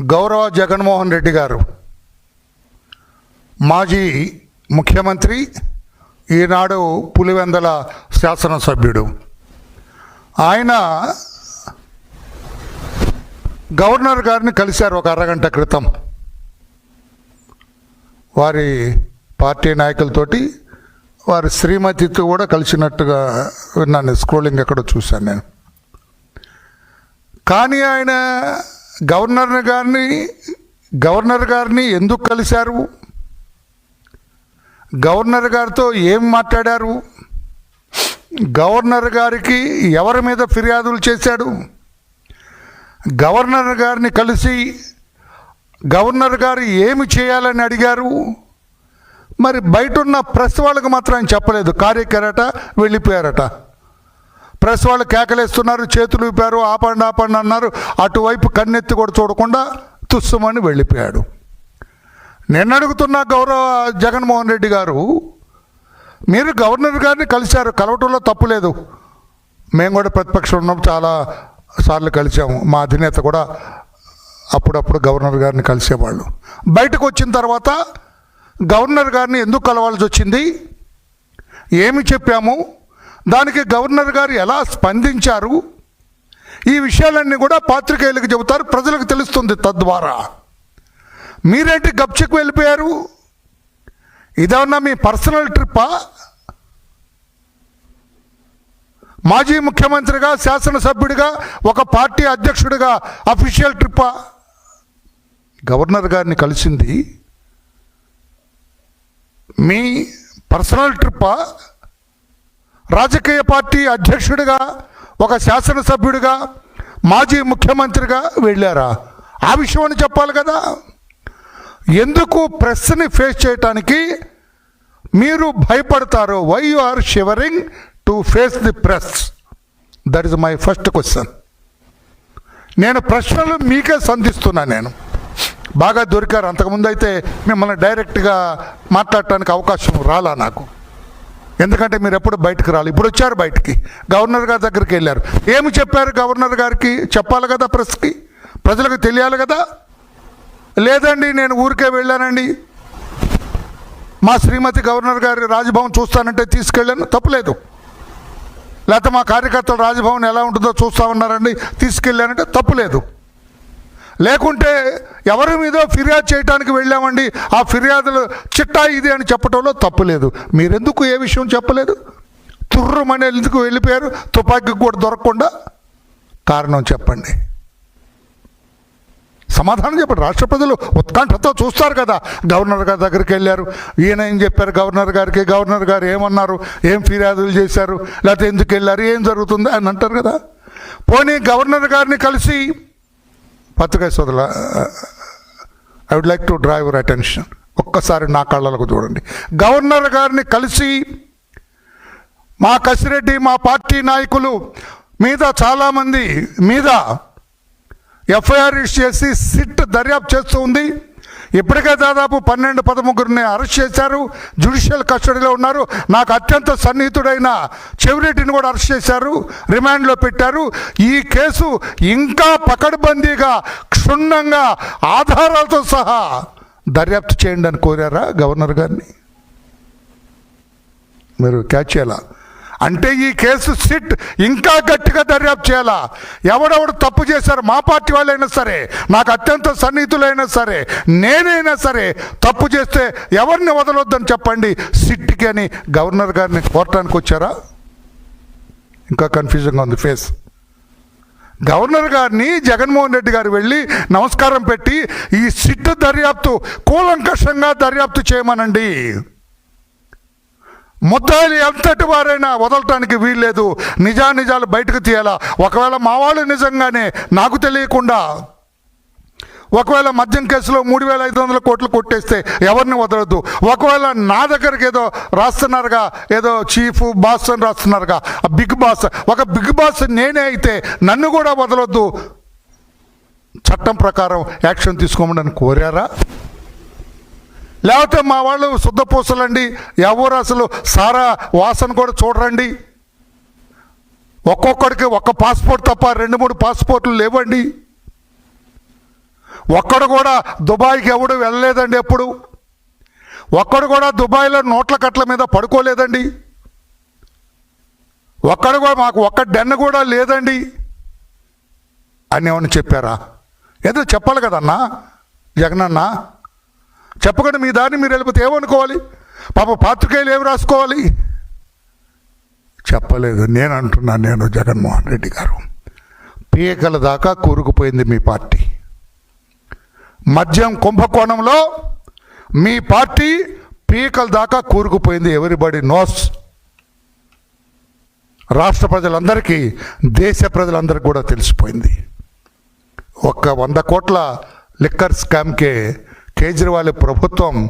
గౌరవ జగన్మోహన్ రెడ్డి గారు మాజీ ముఖ్యమంత్రి ఈనాడు పులివెందల శాసనసభ్యుడు. ఆయన గవర్నర్ గారిని కలిశారు ఒక అరగంట క్రితం. వారి పార్టీ నాయకులతోటి వారి శ్రీమతితో కూడా కలిసినట్టుగా విన్నాను స్క్రోలింగ్ ఎక్కడో చూశాను నేను. కానీ ఆయన గవర్నర్ గారిని గవర్నర్ గారిని ఎందుకు కలిశారు? గవర్నర్ గారితో ఏం మాట్లాడారు? గవర్నర్ గారికి ఎవరి మీద ఫిర్యాదులు చేశాడు? గవర్నర్ గారిని కలిసి గవర్నర్ గారు ఏమి చేయాలని అడిగారు? మరి బయట ఉన్న ప్రెస్ వాళ్ళకి మాత్రం చెప్పలేదు. కార్యకరట వెళ్ళిపోయారట. ప్రెస్ వాళ్ళు కేకలేస్తున్నారు చేతులు ఊపారు ఆపండి ఆపండి అన్నారు. అటువైపు కన్నెత్తి కూడా చూడకుండా తుస్సుమని వెళ్ళిపోయాడు. నేను అడుగుతున్న గౌరవ జగన్మోహన్ రెడ్డి గారు మీరు గవర్నర్ గారిని కలిశారు కలవటంలో తప్పు లేదు. మేము కూడా ప్రతిపక్షం ఉన్నాం చాలా సార్లు కలిసాము మా అధినేత కూడా అప్పుడప్పుడు గవర్నర్ గారిని కలిసేవాళ్ళు. బయటకు వచ్చిన తర్వాత గవర్నర్ గారిని ఎందుకు కలవాల్సి వచ్చింది? ఏమి చెప్పాము? దానికి గవర్నర్ గారు ఎలా స్పందించారు? ఈ విషయాలన్నీ కూడా పాత్రికేయులకు చెబుతారు ప్రజలకు తెలుస్తుంది తద్వారా. మీరేంటి గప్చెక్ వెళ్ళిపోయారు? ఇదేమన్నా మీ పర్సనల్ ట్రిప్పా? మాజీ ముఖ్యమంత్రిగా శాసనసభ్యుడిగా ఒక పార్టీ అధ్యక్షుడిగా అఫీషియల్ ట్రిప్పా? గవర్నర్ గారిని కలిసింది మీ పర్సనల్ ట్రిప్పా? రాజకీయ పార్టీ అధ్యక్షుడిగా ఒక శాసనసభ్యుడిగా మాజీ ముఖ్యమంత్రిగా వెళ్ళారా? ఆ విషయం అని చెప్పాలి కదా. ఎందుకు ప్రెస్ని ఫేస్ చేయటానికి మీరు భయపడతారు? Why you are shivering to face the press that is my first question నేను ప్రశ్నలు మీకే సంధిస్తున్నా నేను. బాగా దొరికారు. అంతకుముందు అయితే మిమ్మల్ని డైరెక్ట్గా మాట్లాడటానికి అవకాశం రాలా నాకు. ఎందుకంటే మీరు ఎప్పుడు బయటకు రాలి. ఇప్పుడు వచ్చారు బయటికి. గవర్నర్ గారి దగ్గరికి వెళ్ళారు. ఏమి చెప్పారు గవర్నర్ గారికి? చెప్పాలి కదా ప్రెస్కి? ప్రజలకు తెలియాలి కదా? లేదండి నేను ఊరికే వెళ్ళానండి. మా శ్రీమతి గవర్నర్ గారి రాజభవన్ చూస్తానంటే తీసుకెళ్ళాను. తప్పులేదు. లేకపోతే మా కార్యకర్తలు రాజభవన్ ఎలా ఉంటుందో చూస్తామన్నారండి తీసుకెళ్ళానంటే తప్పులేదు. లేకుంటే ఎవరి మీదో ఫిర్యాదు చేయడానికి వెళ్ళామండి. ఆ ఫిర్యాదులు చిట్టా ఇది అని చెప్పడంలో తప్పులేదు మీరెందుకు ఏ విషయం చెప్పలేదు? తుర్రమని ఎందుకు వెళ్ళిపోయారు? తుపాకీ కూడా దొరకకుండా కారణం చెప్పండి. సమాధానం చెప్పండి. రాష్ట్ర ప్రజలు ఉత్కంఠతో చూస్తారు కదా. గవర్నర్ గారి దగ్గరికి వెళ్ళారు. ఈయన ఏం చెప్పారు? గవర్నర్ గారికి గవర్నర్ గారు ఏమన్నారు? ఏం ఫిర్యాదులు చేశారు? లేకపోతే ఎందుకు వెళ్ళారు? ఏం జరుగుతుంది అని అంటారు కదా. పోనీ గవర్నర్ గారిని కలిసి పత్రికా సోదరుల I would like to draw your attention ఒక్కసారి నా కళ్ళలకు చూడండి. గవర్నర్ గారిని కలిసి మా కసిరెడ్డి మా పార్టీ నాయకులు మీద చాలామంది మీద ఎఫ్ఐఆర్ ఇష్యూ చేసి సిట్ దర్యాప్తు చేస్తూ ఉంది. ఇప్పటికే దాదాపు పన్నెండు పదముగ్గురిని అరెస్ట్ చేశారు. జ్యుడిషియల్ కస్టడీలో ఉన్నారు. నాకు అత్యంత సన్నిహితుడైన చెవిరెడ్డిని కూడా అరెస్ట్ చేశారు. రిమాండ్లో పెట్టారు. ఈ కేసు ఇంకా పకడ్బందీగా క్షుణ్ణంగా ఆధారాలతో సహా దర్యాప్తు చేయండి అని కోరారా గవర్నర్ గారిని? మీరు క్యాచ్ చేయాలా? అంటే ఈ కేసు సిట్ ఇంకా గట్టిగా దర్యాప్తు చేయాలా? ఎవడెవడు తప్పు చేశారు? మా పార్టీ వాళ్ళైనా సరే నాకు అత్యంత సన్నిహితులైనా సరే నేనైనా సరే తప్పు చేస్తే ఎవరిని వదలొద్దని చెప్పండి? సిట్కి అని గవర్నర్ గారిని కోరటానికి వచ్చారా? ఇంకా కన్ఫ్యూజన్గా ఉంది ఫేస్. గవర్నర్ గారిని జగన్మోహన్ రెడ్డి గారు వెళ్ళి నమస్కారం పెట్టి ఈ సిట్ దర్యాప్తు కూలంకషంగా దర్యాప్తు చేయమనండి. ముద్దాయిలు ఎంతటి వారైనా వదలటానికి వీల్లేదు. నిజానిజాలు బయటకు తీయాలా? ఒకవేళ మా వాళ్ళు నిజంగానే నాకు తెలియకుండా ఒకవేళ మద్యం కేసులో మూడు వేల ఐదు వందల కోట్లు కొట్టేస్తే ఎవరిని వదలద్దు? ఒకవేళ నా దగ్గరికి ఏదో రాస్తున్నారుగా ఏదో చీఫ్ బాస్ అని రాస్తున్నారుగా ఆ బిగ్ బాస్ ఒక బిగ్ బాస్ నేనే అయితే నన్ను కూడా వదలొద్దు. చట్టం ప్రకారం యాక్షన్ తీసుకోమని కోరారా? లేకపోతే మా వాళ్ళు శుద్ధపూసలండి ఎవరు అసలు సారా వాసన కూడా చూడరండి. ఒక్కొక్కడికి ఒక్క పాస్పోర్ట్ తప్ప రెండు మూడు పాస్పోర్ట్లు లేవండి. ఒక్కడు కూడా దుబాయ్కి ఎవడు వెళ్ళలేదండి ఎప్పుడు. ఒక్కడు కూడా దుబాయ్లో నోట్ల కట్ల మీద పడుకోలేదండి. ఒక్కడు కూడా మాకు ఒక్క డెన్న కూడా లేదండి. అని ఏమని చెప్పారా? ఏదో చెప్పాలి కదన్నా జగనన్నా? చెప్పకుండా మీ దాన్ని మీరు వెళ్ళిపోతే ఏమనుకోవాలి? పాప పాత్రికేయులు ఏమి రాసుకోవాలి? చెప్పలేదు. నేను అంటున్నాను నేను జగన్మోహన్ రెడ్డి గారు. పీకల దాకా కూరుకుపోయింది మీ పార్టీ. మద్యం కుంభకోణంలో మీ పార్టీ పీకల దాకా కూరుకుపోయింది ఎవరిబడి నోస్. రాష్ట్ర ప్రజలందరికీ దేశ ప్రజలందరికీ కూడా తెలిసిపోయింది. ఒక్క వంద కోట్ల లిక్కర్ స్కామ్కే కేజ్రీవాల్ ప్రభుత్వం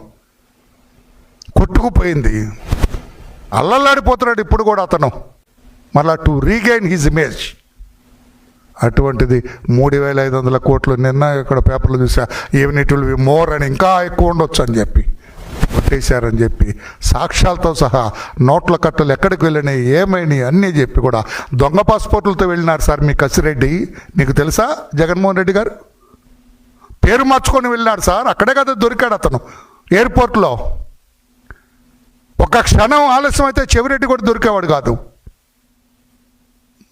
కొట్టుకుపోయింది. అల్లల్లాడిపోతున్నాడు ఇప్పుడు కూడా అతను. మళ్ళా టు రీగైన్ హిజ్ ఇమేజ్ అటువంటిది మూడు వేల ఐదు వందల కోట్లు నిన్న ఇక్కడ పేపర్లు చూసా. Even it will be more అని ఇంకా ఎక్కువ ఉండొచ్చు అని చెప్పి. కొట్టేశారని చెప్పి. సాక్ష్యాలతో సహా నోట్ల కట్టలు ఎక్కడికి వెళ్ళినాయి? ఏమైనాయి? అన్నీ చెప్పి కూడా దొంగ పాస్పోర్ట్లతో వెళ్ళినారు సార్ మీ కసిరెడ్డి. మీకు తెలుసా జగన్మోహన్ రెడ్డి గారు? పేరు మార్చుకొని వెళ్ళినాడు సార్. అక్కడే కదా దొరికాడు అతను. ఎయిర్పోర్ట్లో. ఒక క్షణం ఆలస్యం అయితే చెవిరెడ్డి కూడా దొరికేవాడు కాదు.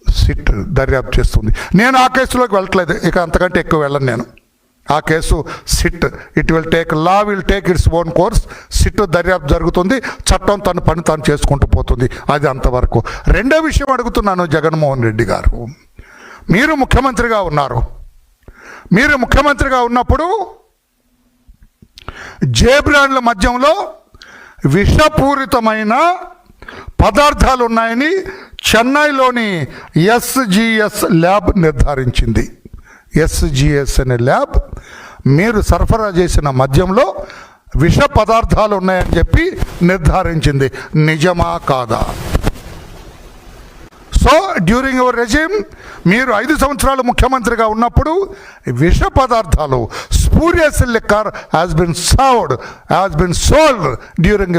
సిట్ దర్యాప్తు చేస్తుంది. నేను ఆ కేసులోకి వెళ్ళట్లేదు. ఇక అంతకంటే ఎక్కువ వెళ్ళను నేను. ఆ case SIT. It will take law will take its own course. SIT దర్యాప్తు జరుగుతుంది. చట్టం తన పని తాను చేసుకుంటూ పోతుంది. అది అంతవరకు. రెండో విషయం అడుగుతున్నాను జగన్మోహన్ రెడ్డి గారు. మీరు ముఖ్యమంత్రిగా ఉన్నారు. మీరు ముఖ్యమంత్రిగా ఉన్నప్పుడు జేబ్రాండ్ల మధ్యంలో విషపూరితమైన పదార్థాలు ఉన్నాయని చెన్నైలోని ఎస్జిఎస్ ల్యాబ్ నిర్ధారించింది. ఎస్జిఎస్ అనే ల్యాబ్ మీరు సరఫరా చేసిన మద్యంలో విష పదార్థాలు ఉన్నాయని చెప్పి నిర్ధారించింది. నిజమా కాదా? సో డ్యూరింగ్ యువర్ రెజిమ్ మీరు ఐదు సంవత్సరాలు ముఖ్యమంత్రిగా ఉన్నప్పుడు విష పదార్థాలు spurious liquor has been served has been sold during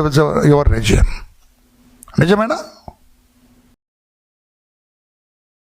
your regime నిజమేనా?